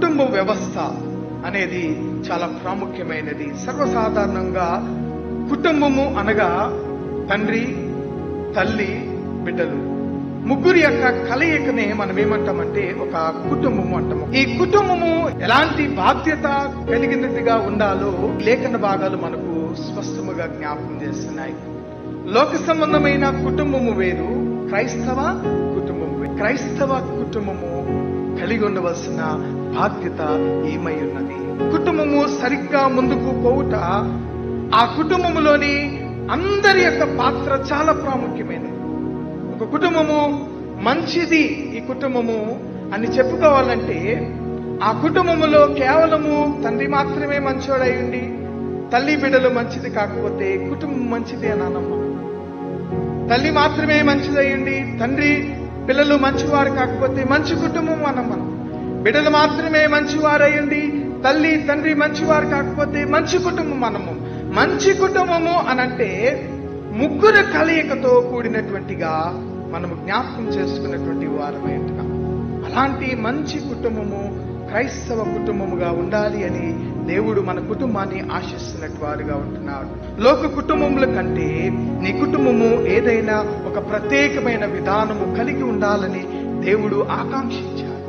కుటుంబ వ్యవస్థ అనేది చాలా ప్రాముఖ్యమైనది. సర్వసాధారణంగా కుటుంబము అనగా తండ్రి తల్లి బిడ్డలు. ముగ్గురి యొక్క కలయికనే మనం ఏమంటామంటే ఒక కుటుంబము అంటాము. ఈ కుటుంబము ఎలాంటి బాధ్యత కలిగినదిగా ఉండాలో లేఖన భాగాలు మనకు స్పష్టముగా జ్ఞాపకం చేస్తున్నాయి. లోక సంబంధమైన కుటుంబము వేరు క్రైస్తవ కుటుంబము వేరు. క్రైస్తవ కుటుంబము కలిగి ఉండవలసిన బాధ్యత ఏమై ఉన్నది? కుటుంబము సరిగ్గా ముందుకు పోవుట ఆ కుటుంబములోని అందరి యొక్క పాత్ర చాలా ప్రాముఖ్యమైనది. ఒక కుటుంబము మంచిది ఈ కుటుంబము అని చెప్పుకోవాలంటే ఆ కుటుంబములో కేవలము తండ్రి మాత్రమే మంచోడై ఉండి తల్లి బిడ్డలు మంచిది కాకపోతే కుటుంబం మంచిది అని అనమ్మ తల్లి మాత్రమే మంచిదయ్యండి తండ్రి పిల్లలు మంచివారు కాకపోతే మంచి కుటుంబం అనం మనం. బిడ్డలు మాత్రమే మంచివారయ్యండి తల్లి తండ్రి మంచివారు కాకపోతే మంచి కుటుంబం మనము. మంచి కుటుంబము అనంటే ముగ్గురు కలయికతో కూడినటువంటిగా మనము జ్ఞాపకం చేసుకున్నటువంటి వారమై అలాంటి మంచి కుటుంబము క్రైస్తవ కుటుంబముగా ఉండాలి అని దేవుడు మన కుటుంబాన్ని ఆశిస్తున్నట్టు వారుగా ఉంటున్నాడు. లోక కుటుంబముల కంటే నీ కుటుంబము ఏదైనా ఒక ప్రత్యేకమైన విధానము కలిగి ఉండాలని దేవుడు ఆకాంక్షించాడు.